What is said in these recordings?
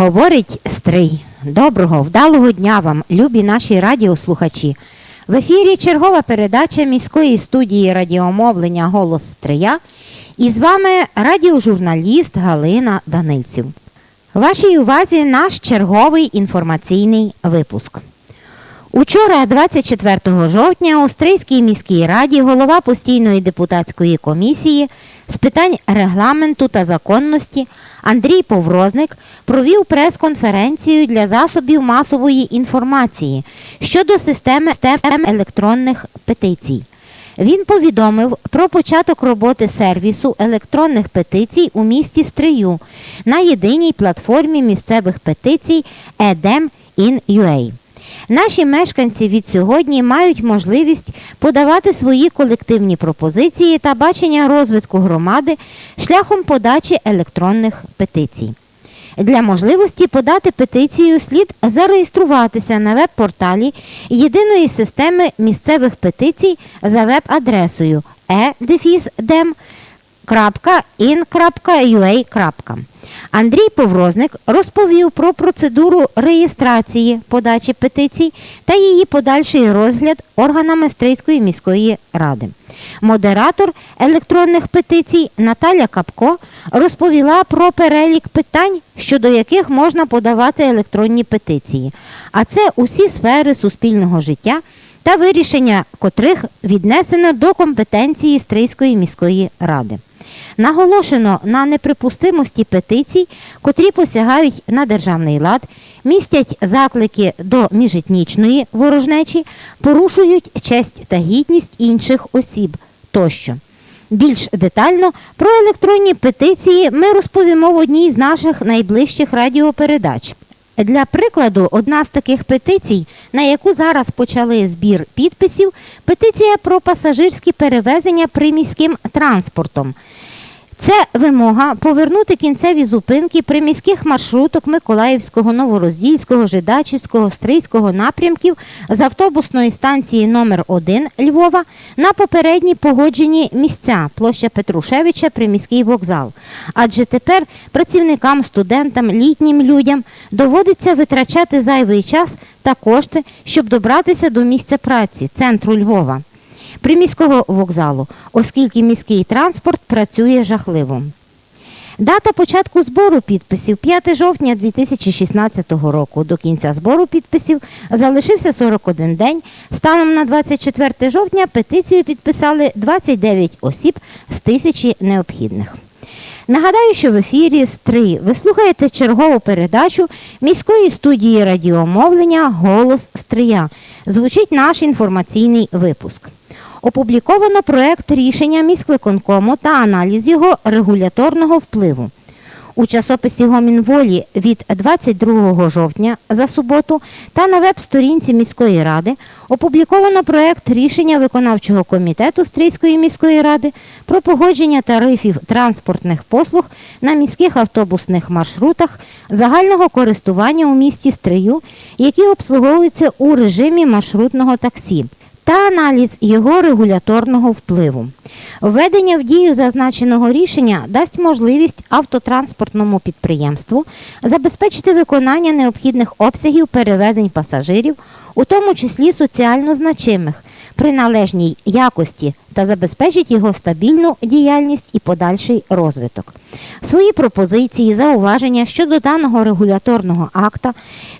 Говорить Стрий. Доброго, вдалого дня вам, любі наші радіослухачі. В ефірі чергова передача міської студії радіомовлення Голос Стрия. І з вами радіожурналіст Галина Данильців. Вашій увазі наш черговий інформаційний випуск. Учора, 24 жовтня, у Стрийській міській раді голова постійної депутатської комісії з питань регламенту та законності Андрій Поврозник провів прес-конференцію для засобів масової інформації щодо системи систем електронних петицій. Він повідомив про початок роботи сервісу електронних петицій у місті Стрию на єдиній платформі місцевих петицій EDEM.in.ua. Наші мешканці від сьогодні мають можливість подавати свої колективні пропозиції та бачення розвитку громади шляхом подачі електронних петицій. Для можливості подати петицію слід зареєструватися на веб-порталі єдиної системи місцевих петицій за веб-адресою e-dem.in.ua. Андрій Поврозник розповів про процедуру реєстрації подачі петицій та її подальший розгляд органами Стрийської міської ради. Модератор електронних петицій Наталя Капко розповіла про перелік питань, щодо яких можна подавати електронні петиції, а це усі сфери суспільного життя та вирішення котрих віднесено до компетенції Стрийської міської ради. Наголошено на неприпустимості петицій, котрі посягають на державний лад, містять заклики до міжетнічної ворожнечі, порушують честь та гідність інших осіб тощо. Більш детально про електронні петиції ми розповімо в одній з наших найближчих радіопередач. Для прикладу, одна з таких петицій, на яку зараз почали збір підписів, петиція про пасажирські перевезення приміським транспортом. Це вимога повернути кінцеві зупинки приміських маршруток Миколаївського, Новороздільського, Жидачівського, Стрийського напрямків з автобусної станції номер 1 Львова на попередні погоджені місця площа Петрушевича, приміський вокзал. Адже тепер працівникам, студентам, літнім людям доводиться витрачати зайвий час та кошти, щоб добратися до місця праці, центру Львова приміського вокзалу, оскільки міський транспорт працює жахливо. Дата початку збору підписів 5 жовтня 2016 року. До кінця збору підписів залишився 41 день. Станом на 24 жовтня петицію підписали 29 осіб з тисячі необхідних. Нагадаю, що в ефірі Стри ви слухаєте чергову передачу міської студії радіомовлення Голос Стрия. Звучить наш інформаційний випуск. Опубліковано проект рішення міськвиконкому та аналіз його регуляторного впливу. У часописі Гомінволі від 22 жовтня за суботу та на веб-сторінці міської ради опубліковано проект рішення виконавчого комітету Стрийської міської ради про погодження тарифів транспортних послуг на міських автобусних маршрутах загального користування у місті Стрию, які обслуговуються у режимі маршрутного таксі та аналіз його регуляторного впливу. Введення в дію зазначеного рішення дасть можливість автотранспортному підприємству забезпечити виконання необхідних обсягів перевезень пасажирів, у тому числі соціально значимих, при належній якості та забезпечить його стабільну діяльність і подальший розвиток. Свої пропозиції, зауваження щодо даного регуляторного акта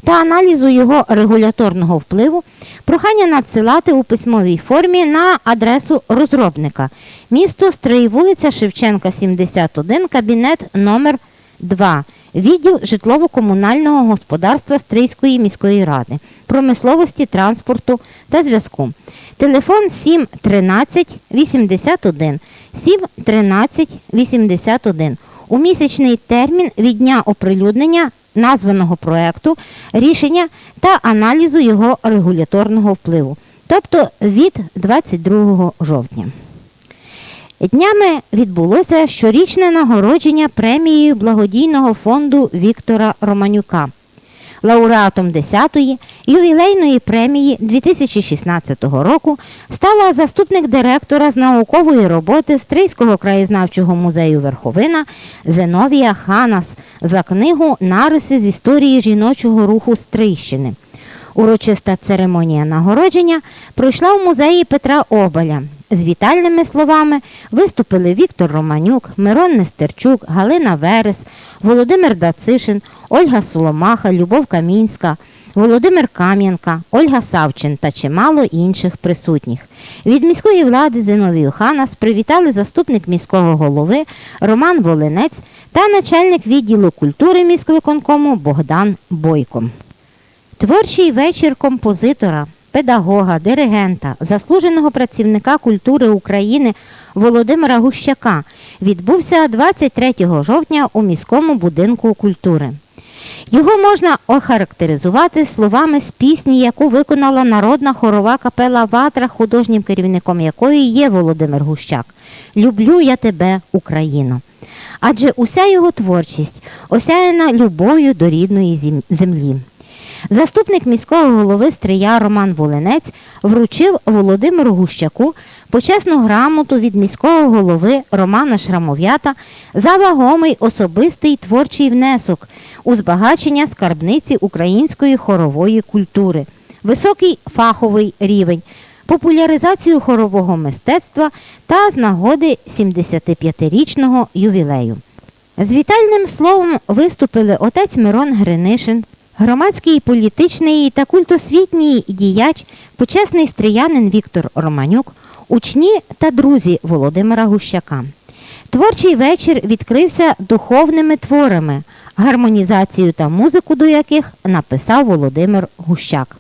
та аналізу його регуляторного впливу прохання надсилати у письмовій формі на адресу розробника місто Стрий, вулиця Шевченка, 71, кабінет номер 2 Відділ житлово-комунального господарства Стрийської міської ради, промисловості, транспорту та зв'язку. Телефон 7 13 81 7 13 81. У місячний термін від дня оприлюднення названого проекту, рішення та аналізу його регуляторного впливу, тобто від 22 жовтня. Днями відбулося щорічне нагородження премією благодійного фонду Віктора Романюка. Лауреатом 10-ї ювілейної премії 2016 року стала заступник директора з наукової роботи Стрийського краєзнавчого музею Верховина Зеновія Ханас за книгу Нариси з історії жіночого руху Стрийщини. Урочиста церемонія нагородження пройшла в музеї Петра Обаля. З вітальними словами виступили Віктор Романюк, Мирон Нестерчук, Галина Верес, Володимир Дацишин, Ольга Соломаха, Любов Камінська, Володимир Кам'янка, Ольга Савчин та чимало інших присутніх. Від міської влади Зиновію Ханас привітали заступник міського голови Роман Волинець та начальник відділу культури міськвиконкому Богдан Бойко. Творчий вечір композитора, педагога, диригента, заслуженого працівника культури України Володимира Гущака відбувся 23 жовтня у міському будинку культури. Його можна охарактеризувати словами з пісні, яку виконала народна хорова капела Ватра, художнім керівником якої є Володимир Гущак. Люблю я тебе, Україно. Адже уся його творчість осяяна любов'ю до рідної землі. Заступник міського голови Стрия Роман Волинець вручив Володимиру Гущаку почесну грамоту від міського голови Романа Шрамов'ята за вагомий особистий творчий внесок у збагачення скарбниці української хорової культури, високий фаховий рівень, популяризацію хорового мистецтва та з нагоди 75-річного ювілею. З вітальним словом виступили отець Мирон Гринишин, громадський політичний та культосвітній діяч, почесний стріянин Віктор Романюк, учні та друзі Володимира Гущака. Творчий вечір відкрився духовними творами, гармонізацію та музику до яких написав Володимир Гущак.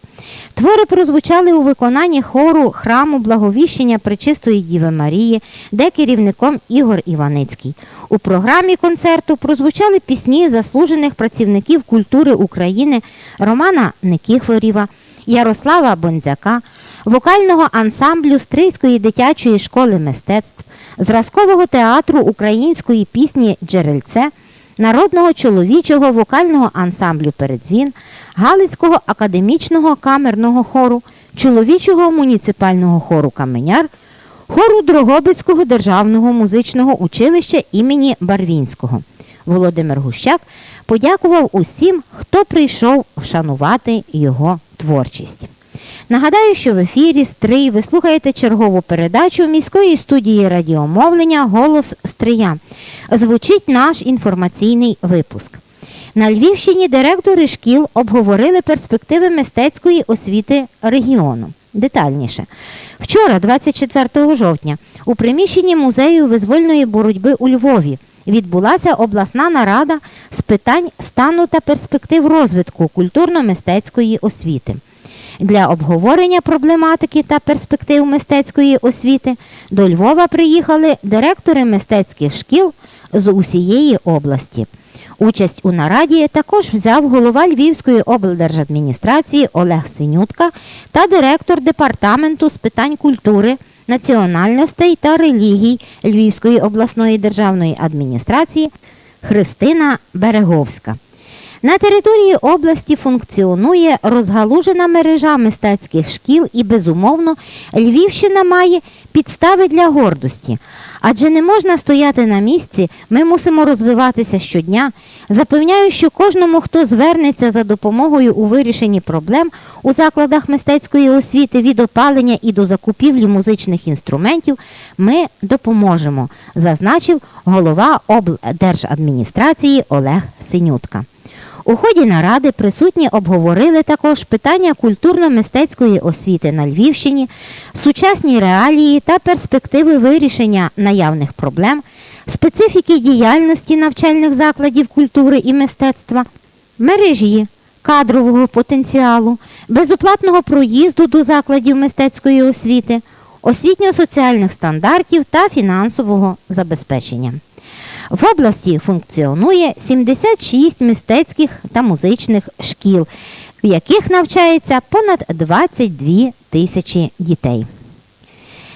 Твори прозвучали у виконанні хору храму Благовіщення Пречистої Діви Марії, де керівником Ігор Іваницький. У програмі концерту прозвучали пісні заслужених працівників культури України Романа Никіфорєва, Ярослава Бонзяка, вокального ансамблю Стрийської дитячої школи мистецтв, зразкового театру української пісні Джерельце народного чоловічого вокального ансамблю Передзвін, Галицького академічного камерного хору, чоловічого муніципального хору Каменяр, хору Дрогобицького державного музичного училища імені Барвінського. Володимир Гущак подякував усім, хто прийшов вшанувати його творчість. Нагадаю, що в ефірі Стрий ви слухаєте чергову передачу міської студії радіомовлення Голос Стрия. Звучить наш інформаційний випуск. На Львівщині директори шкіл обговорили перспективи мистецької освіти регіону. Детальніше. Вчора, 24 жовтня, у приміщенні музею визвольної боротьби у Львові відбулася обласна нарада з питань стану та перспектив розвитку культурно-мистецької освіти. Для обговорення проблематики та перспектив мистецької освіти до Львова приїхали директори мистецьких шкіл з усієї області. Участь у нараді також взяв голова Львівської облдержадміністрації Олег Синютка та директор департаменту з питань культури, національностей та релігій Львівської обласної державної адміністрації Христина Береговська. На території області функціонує розгалужена мережа мистецьких шкіл і, безумовно, Львівщина має підстави для гордості. Адже не можна стояти на місці, ми мусимо розвиватися щодня. Запевняю, що кожному, хто звернеться за допомогою у вирішенні проблем у закладах мистецької освіти від опалення і до закупівлі музичних інструментів, ми допоможемо, зазначив голова облдержадміністрації Олег Синютка. У ході наради присутні обговорили також питання культурно-мистецької освіти на Львівщині, сучасні реалії та перспективи вирішення наявних проблем, специфіки діяльності навчальних закладів культури і мистецтва, мережі, кадрового потенціалу, безоплатного проїзду до закладів мистецької освіти, освітньо-соціальних стандартів та фінансового забезпечення. В області функціонує 76 мистецьких та музичних шкіл, в яких навчається понад 22 тисячі дітей.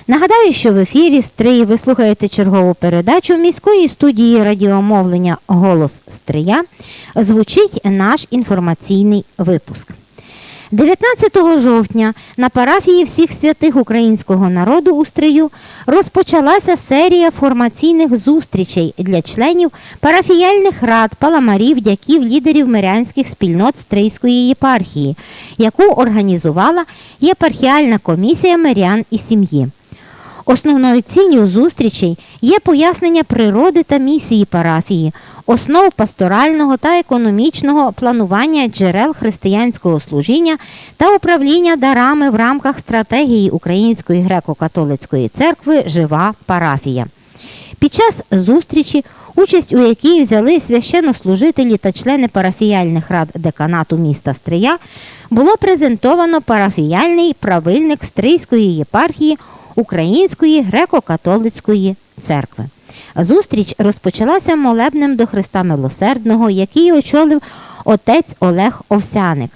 Нагадаю, що в ефірі Стрий ви слухаєте чергову передачу міської студії радіомовлення Голос Стрия. Звучить наш інформаційний випуск. 19 жовтня на парафії всіх святих українського народу у Стрию розпочалася серія формаційних зустрічей для членів парафіяльних рад, паламарів, дяків, лідерів мирянських спільнот Стрийської єпархії, яку організувала єпархіальна комісія мирян і сім'ї. Основною ціллю зустрічей є пояснення природи та місії парафії, основ пасторального та економічного планування джерел християнського служіння та управління дарами в рамках стратегії Української греко-католицької церкви Жива парафія. Під час зустрічі, участь у якій взяли священнослужителі та члени парафіяльних рад деканату міста Стрия, було презентовано парафіяльний правильник Стрийської єпархії Української греко-католицької церкви. Зустріч розпочалася молебнем до Христа Милосердного, який очолив отець Олег Овсяник,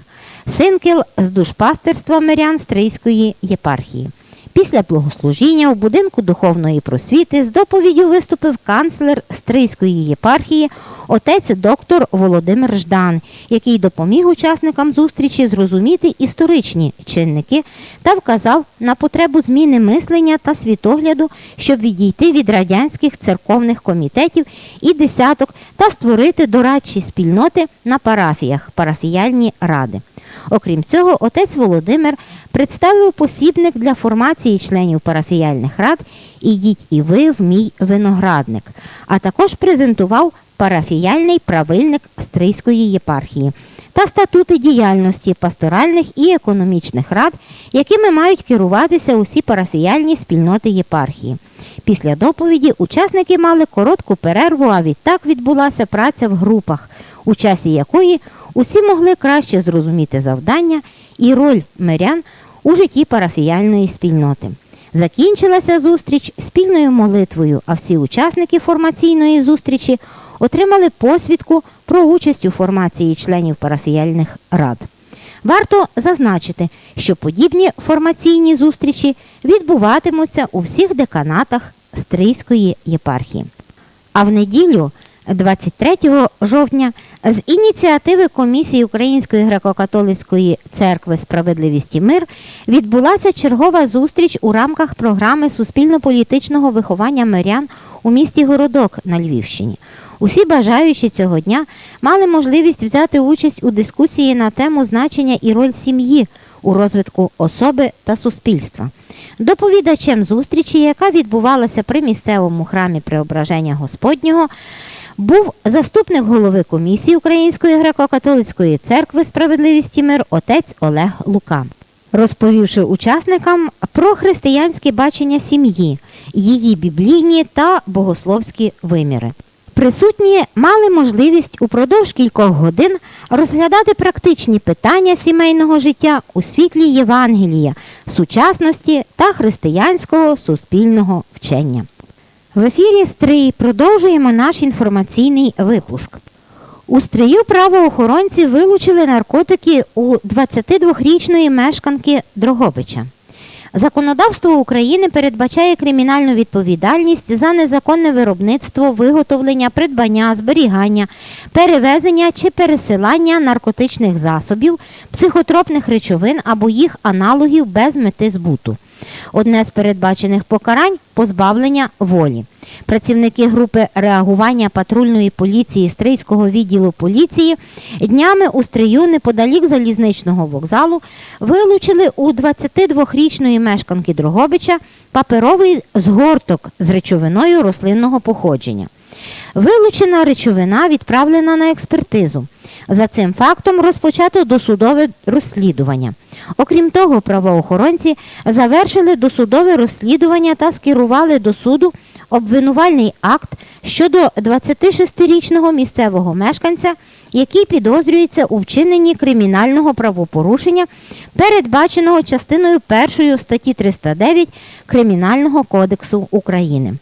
синкел з душпастерства мирян Стрийської єпархії. Після благослужіння у будинку духовної просвіти з доповіддю виступив канцлер Стрийської єпархії отець доктор Володимир Ждан, який допоміг учасникам зустрічі зрозуміти історичні чинники та вказав на потребу зміни мислення та світогляду, щоб відійти від радянських церковних комітетів і десяток та створити дорадчі спільноти на парафіях, парафіяльні ради. Окрім цього, отець Володимир представив посібник для формації членів парафіяльних рад Ідіть і ви в мій виноградник, а також презентував парафіяльний правильник Стрийської єпархії та статути діяльності пасторальних і економічних рад, якими мають керуватися усі парафіяльні спільноти єпархії. Після доповіді учасники мали коротку перерву, а відтак відбулася праця в групах, у часі якої усі могли краще зрозуміти завдання і роль мирян у житті парафіяльної спільноти. Закінчилася зустріч спільною молитвою, а всі учасники формаційної зустрічі отримали посвідку про участь у формації членів парафіяльних рад. Варто зазначити, що подібні формаційні зустрічі відбуватимуться у всіх деканатах Стрийської єпархії. А в неділю, 23 жовтня, з ініціативи Комісії Української греко-католицької церкви Справедливість і мир відбулася чергова зустріч у рамках програми суспільно-політичного виховання мирян у місті Городок на Львівщині. Усі бажаючі цього дня мали можливість взяти участь у дискусії на тему значення і роль сім'ї у розвитку особи та суспільства. Доповідачем зустрічі, яка відбувалася при місцевому храмі Преображення Господнього, був заступник голови комісії Української греко-католицької церкви Справедливість і мир отець Олег Лука, розповівши учасникам про християнське бачення сім'ї, її біблійні та богословські виміри. Присутні мали можливість упродовж кількох годин розглядати практичні питання сімейного життя у світлі Євангелія, сучасності та християнського суспільного вчення. В ефірі Стрий продовжуємо наш інформаційний випуск. У стрию правоохоронці вилучили наркотики у 22-річної мешканки Дрогобича. Законодавство України передбачає кримінальну відповідальність за незаконне виробництво, виготовлення, придбання, зберігання, перевезення чи пересилання наркотичних засобів, психотропних речовин або їх аналогів без мети збуту. Одне з передбачених покарань позбавлення волі. Працівники групи реагування патрульної поліції Стрийського відділу поліції днями у Стрию неподалік залізничного вокзалу вилучили у 22-річної мешканки Дрогобича паперовий згорток з речовиною рослинного походження. Вилучена речовина відправлена на експертизу. За цим фактом розпочато досудове розслідування. Окрім того, правоохоронці завершили досудове розслідування та скерували до суду обвинувальний акт щодо 26-річного місцевого мешканця, який підозрюється у вчиненні кримінального правопорушення, передбаченого частиною 1 статті 309 Кримінального кодексу України.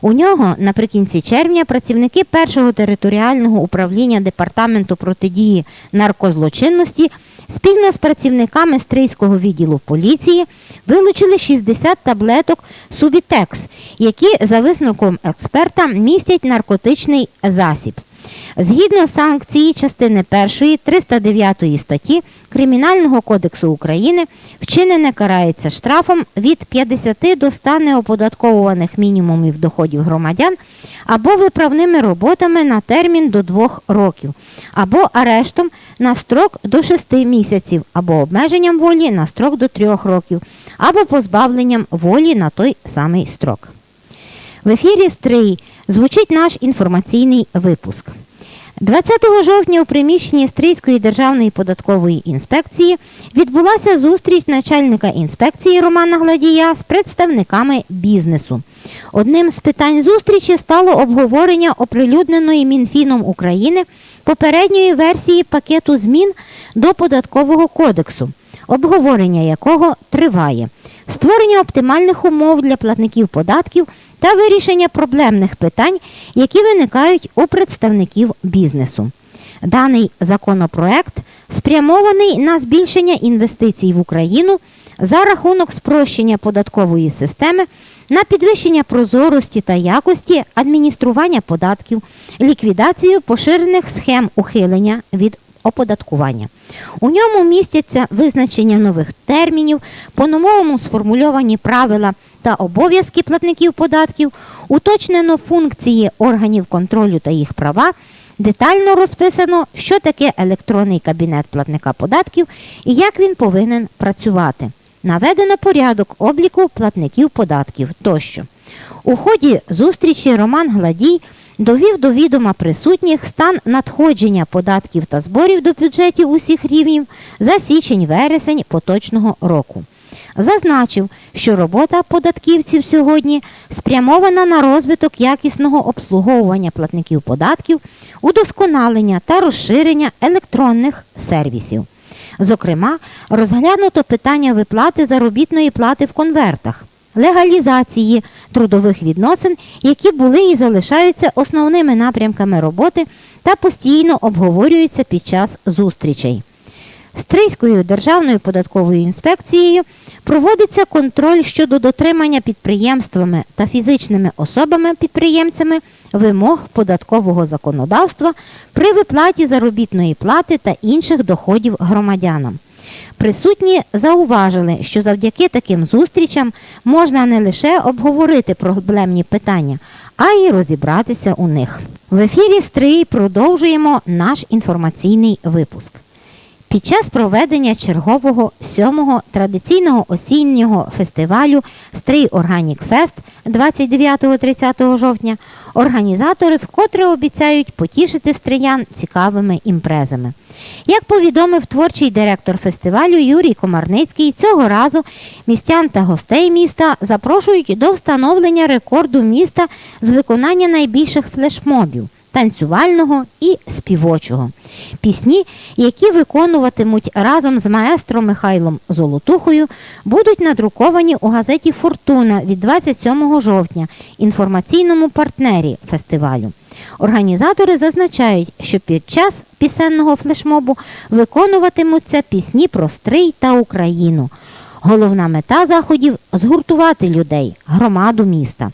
У нього наприкінці червня працівники першого територіального управління департаменту протидії наркозлочинності спільно з працівниками Стрийського відділу поліції вилучили 60 таблеток Субітекс, які за висновком експерта містять наркотичний засіб. Згідно санкції частини 1 309 статті Кримінального кодексу України вчинене карається штрафом від 50 до 100 неоподатковуваних мінімумів доходів громадян або виправними роботами на термін до 2 років, або арештом на строк до 6 місяців, або обмеженням волі на строк до 3 років, або позбавленням волі на той самий строк. В ефірі Стрий звучить наш інформаційний випуск. 20 жовтня у приміщенні Стрийської державної податкової інспекції відбулася зустріч начальника інспекції Романа Гладія з представниками бізнесу. Одним з питань зустрічі стало обговорення оприлюдненої Мінфіном України попередньої версії пакету змін до податкового кодексу, обговорення якого триває створення оптимальних умов для платників податків та вирішення проблемних питань, які виникають у представників бізнесу. Даний законопроект спрямований на збільшення інвестицій в Україну за рахунок спрощення податкової системи, на підвищення прозорості та якості адміністрування податків, ліквідацію поширених схем ухилення від оподаткування. У ньому містяться визначення нових термінів, по-новому сформульовані правила та обов'язки платників податків, уточнено функції органів контролю та їх права, детально розписано, що таке електронний кабінет платника податків і як він повинен працювати. Наведено порядок обліку платників податків тощо. У ході зустрічі Роман Гладій довів до відома присутніх стан надходження податків та зборів до бюджетів усіх рівнів за січень-вересень поточного року. Зазначив, що робота податківців сьогодні спрямована на розвиток якісного обслуговування платників податків, удосконалення та розширення електронних сервісів. Зокрема, розглянуто питання виплати заробітної плати в конвертах, легалізації трудових відносин, які були і залишаються основними напрямками роботи та постійно обговорюються під час зустрічей. Стрийською державною податковою інспекцією проводиться контроль щодо дотримання підприємствами та фізичними особами-підприємцями вимог податкового законодавства при виплаті заробітної плати та інших доходів громадянам. Присутні зауважили, що завдяки таким зустрічам можна не лише обговорити проблемні питання, а й розібратися у них. В ефірі Стрий продовжуємо наш інформаційний випуск. Під час проведення чергового сьомого традиційного осіннього фестивалю Стрий Органік Фест 29-30 жовтня організатори вкотре обіцяють потішити стриян цікавими імпрезами. Як повідомив творчий директор фестивалю Юрій Комарницький, цього разу містян та гостей міста запрошують до встановлення рекорду міста з виконання найбільших флешмобів танцювального і співочого. Пісні, які виконуватимуть разом з маестро Михайлом Золотухою, будуть надруковані у газеті Фортуна від 27 жовтня, інформаційному партнері фестивалю. Організатори зазначають, що під час пісенного флешмобу виконуватимуться пісні про стрий та Україну. Головна мета заходів згуртувати людей, громаду міста.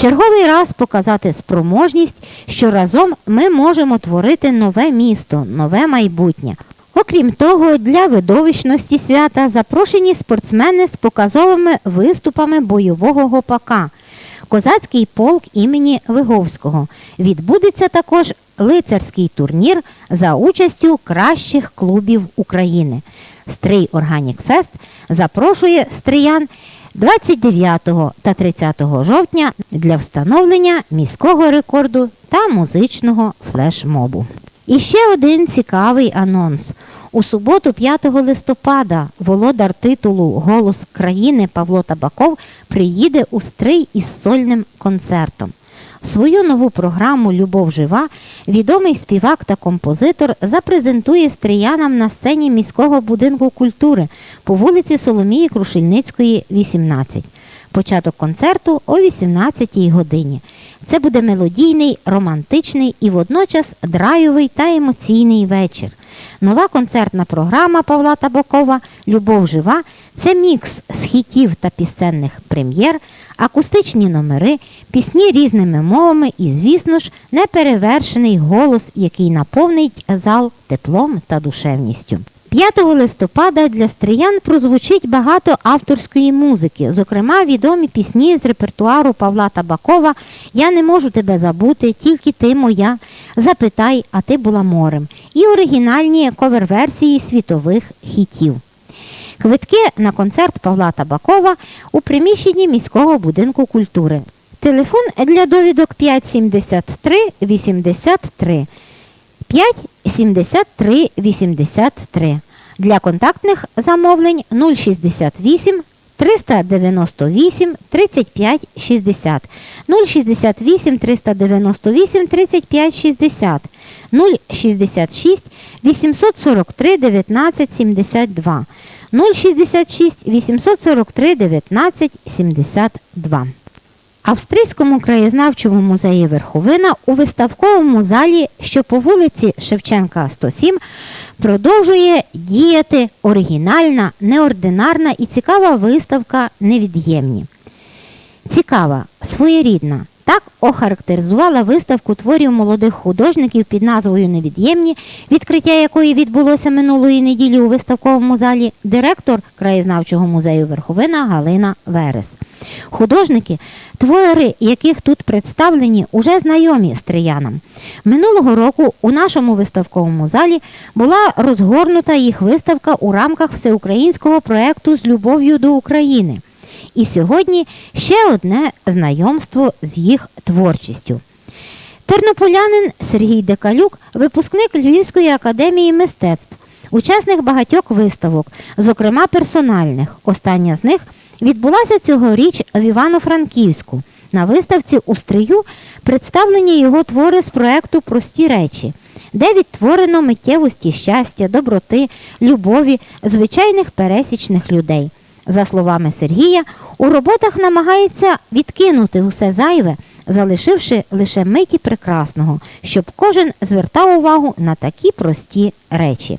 Черговий раз показати спроможність, що разом ми можемо творити нове місто, нове майбутнє. Окрім того, для видовищності свята запрошені спортсмени з показовими виступами бойового гопака. Козацький полк імені Виговського. Відбудеться також лицарський турнір за участю кращих клубів України. Стрий Органік Фест запрошує стриян 29 та 30 жовтня для встановлення міського рекорду та музичного флешмобу. І ще один цікавий анонс. У суботу, 5 листопада, володар титулу Голос країни Павло Табаков приїде у Стрий із сольним концертом. Свою нову програму Любов жива відомий співак та композитор запрезентує стріянам на сцені міського будинку культури по вулиці Соломії Крушельницької, 18. Початок концерту о 18 годині. Це буде мелодійний, романтичний і водночас драйовий та емоційний вечір. Нова концертна програма Павла Табакова Любов жива це мікс з хітів та пісенних прем'єр, акустичні номери, пісні різними мовами і, звісно ж, неперевершений голос, який наповнить зал теплом та душевністю. 5 листопада для стриян прозвучить багато авторської музики, зокрема відомі пісні з репертуару Павла Табакова Я не можу тебе забути, тільки ти моя, запитай, а ти була морем, і оригінальні ковер-версії світових хітів. Квитки на концерт Павла Табакова у приміщенні міського будинку культури. Телефон для довідок 573 83 5 73 83. Для контактних замовлень 068 398 35 60 068 398 35 60 066 843 19 72 066 843 19 72 Австрійському краєзнавчому музеї Верховина у виставковому залі, що по вулиці Шевченка 107, продовжує діяти оригінальна, неординарна і цікава виставка Невід'ємні. Цікава, своєрідна. Так охарактеризувала виставку творів молодих художників під назвою Невід'ємні, відкриття якої відбулося минулої неділі у виставковому залі директор краєзнавчого музею Верховина Галина Верес. Художники, твори яких тут представлені, уже знайомі стріянам. Минулого року у нашому виставковому залі була розгорнута їх виставка у рамках всеукраїнського проєкту з любов'ю до України. І сьогодні ще одне знайомство з їх творчістю. Тернополянин Сергій Декалюк, випускник Львівської академії мистецтв, учасник багатьох виставок, зокрема персональних. Остання з них відбулася цьогоріч в Івано-Франківську. На виставці у Стрию представлені його твори з проекту Прості речі, де відтворено миттєвості щастя, доброти, любові звичайних пересічних людей. За словами Сергія, у роботах намагається відкинути усе зайве, залишивши лише миті прекрасного, щоб кожен звертав увагу на такі прості речі.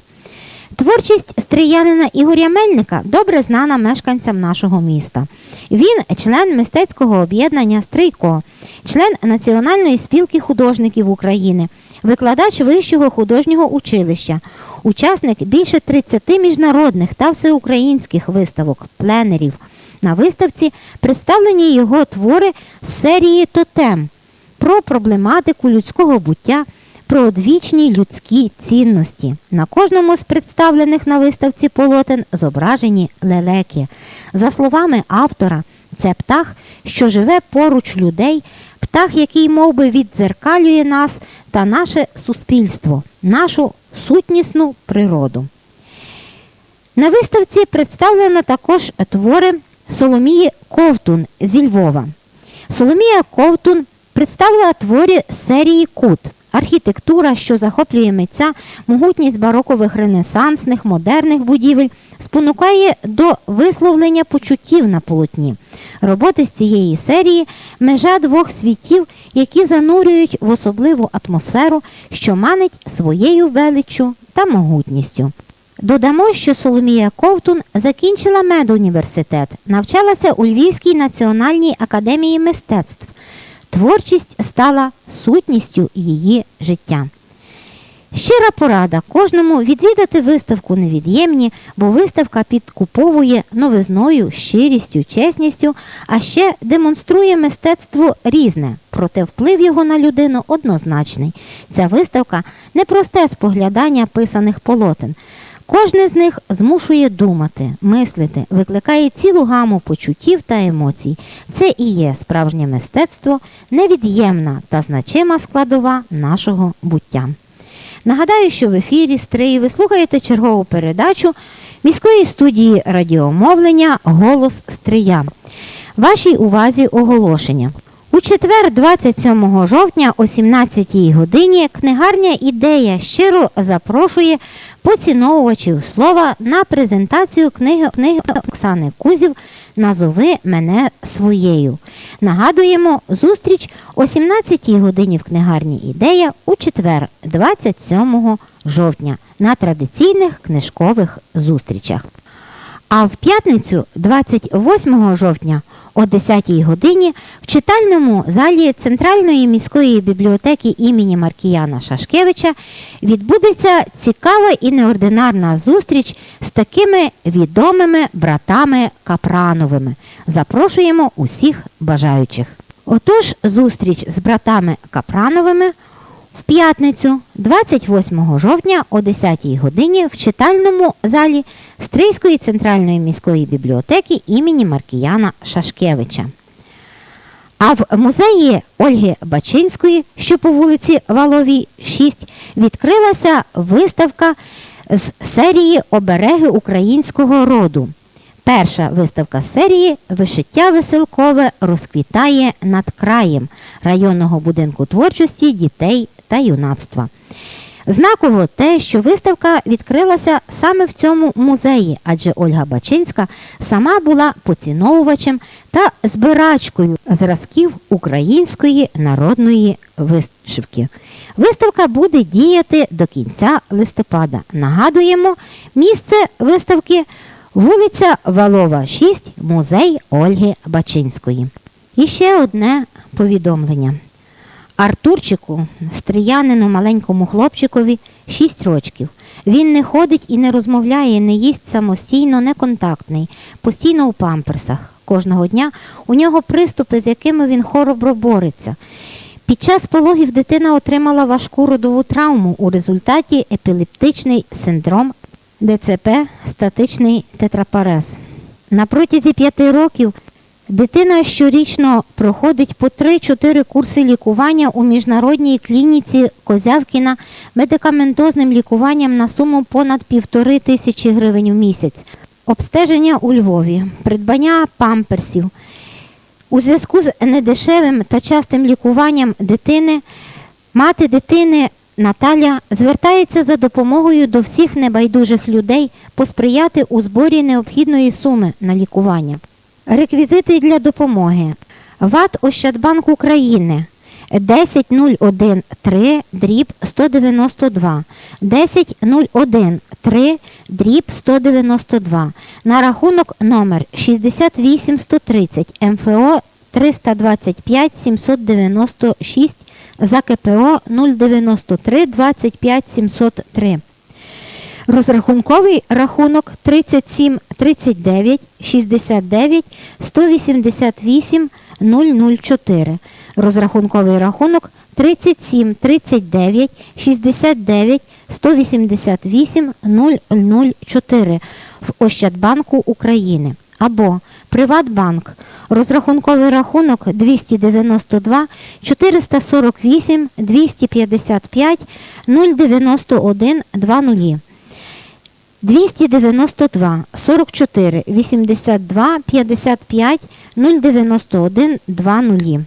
Творчість стріянина Ігоря Мельника добре знана мешканцям нашого міста. Він член мистецького об'єднання Стрийко, член Національної спілки художників України, викладач Вищого художнього училища, учасник більше 30 міжнародних та всеукраїнських виставок, пленерів. На виставці представлені його твори з серії Тотем про проблематику людського буття, про одвічні людські цінності. На кожному з представлених на виставці полотен зображені лелеки. За словами автора, це птах, що живе поруч людей, птах, який мов би, віддзеркалює нас та наше суспільство, нашу сутнісну природу. На виставці представлено також твори Соломії Ковтун зі Львова. Соломія Ковтун представила твори серії Кут. Архітектура, що захоплює митця, могутність барокових ренесансних, модерних будівель, спонукає до висловлення почуттів на полотні. Роботи з цієї серії межа двох світів, які занурюють в особливу атмосферу, що манить своєю величчю та могутністю. Додамо, що Соломія Ковтун закінчила медуніверситет, навчалася у Львівській національній академії мистецтв. Творчість стала сутністю її життя. Щира порада кожному відвідати виставку невід'ємні, бо виставка підкуповує новизною, щирістю, чесністю, а ще демонструє мистецтво різне, проте вплив його на людину однозначний. Ця виставка не просте споглядання писаних полотен. Кожне з них змушує думати, мислити, викликає цілу гаму почуттів та емоцій. Це і є справжнє мистецтво, невід'ємна та значима складова нашого буття. Нагадаю, що в ефірі Стрий ви слухаєте чергову передачу міської студії радіомовлення Голос Стрия. Вашій увазі оголошення. У четвер, 27 жовтня о 17 годині, книгарня Ідея щиро запрошує поціновувачів слова на презентацію книги, книги Оксани Кузів Назови мене своєю. Нагадуємо, зустріч о 17 годині в книгарні Ідея у четвер, 27 жовтня, на традиційних книжкових зустрічах. А в п'ятницю, 28 жовтня, о 10 годині в читальному залі Центральної міської бібліотеки імені Маркіяна Шашкевича відбудеться цікава і неординарна зустріч з такими відомими братами Капрановими. Запрошуємо усіх бажаючих. Отож, зустріч з братами Капрановими в п'ятницю, 28 жовтня о 10 годині в читальному залі Стрийської центральної міської бібліотеки імені Маркіяна Шашкевича. А в музеї Ольги Бачинської, що по вулиці Валовій, 6, відкрилася виставка з серії Обереги українського роду. Перша виставка серії Вишиття веселкове розквітає над краєм районного будинку творчості дітей та юнацтва. Знаково те, що виставка відкрилася саме в цьому музеї, адже Ольга Бачинська сама була поціновувачем та збирачкою зразків української народної вишивки. Виставка буде діяти до кінця листопада. Нагадуємо, місце виставки вулиця Валова, 6, музей Ольги Бачинської. І ще одне повідомлення. Артурчику, стріянину маленькому хлопчикові, 6 рочків. Він не ходить і не розмовляє, не їсть самостійно, неконтактний, постійно у памперсах. Кожного дня у нього приступи, з якими він хоробро бореться. Під час пологів дитина отримала важку родову травму у результаті епілептичний синдром ДЦП, статичний тетрапарез. На протязі п'яти років Дитина щорічно проходить по 3-4 курси лікування у міжнародній клініці Козявкіна медикаментозним лікуванням на суму понад півтори тисячі гривень в місяць, обстеження у Львові, придбання памперсів. У зв'язку з недешевим та частим лікуванням дитини, мати дитини Наталя звертається за допомогою до всіх небайдужих людей посприяти у зборі необхідної суми на лікування. Реквізити для допомоги. ВАТ Ощадбанк України. 10013 дріб 192 10013 дріб 192 на рахунок номер 68130 МФО 325 796 за КПО 093 25 703 Розрахунковий рахунок 37 39 69 188 004. Розрахунковий рахунок 37 39 69 188 004 в Ощадбанку України або Приватбанк. Розрахунковий рахунок 292 448 255 091 20. 292 44 82 55 091 20.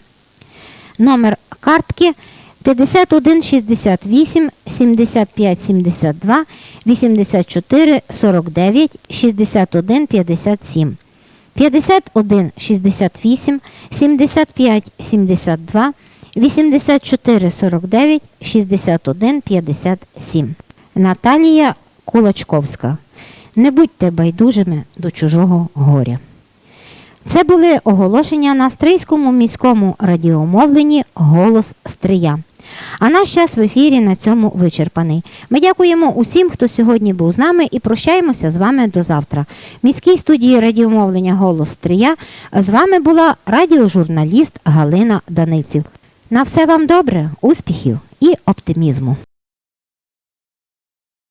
Номер картки 51 68 75 72 84 49 61 57. 51 68 75 72 84 49 61 57. Наталія Кулачковська. Не будьте байдужими до чужого горя. Це були оголошення на Стрийському міському радіомовленні Голос Стрия. А наш час в ефірі на цьому вичерпаний. Ми дякуємо усім, хто сьогодні був з нами, і прощаємося з вами до завтра. В міській студії радіомовлення Голос Стрия з вами була радіожурналіст Галина Даниців. На все вам добре, успіхів і оптимізму!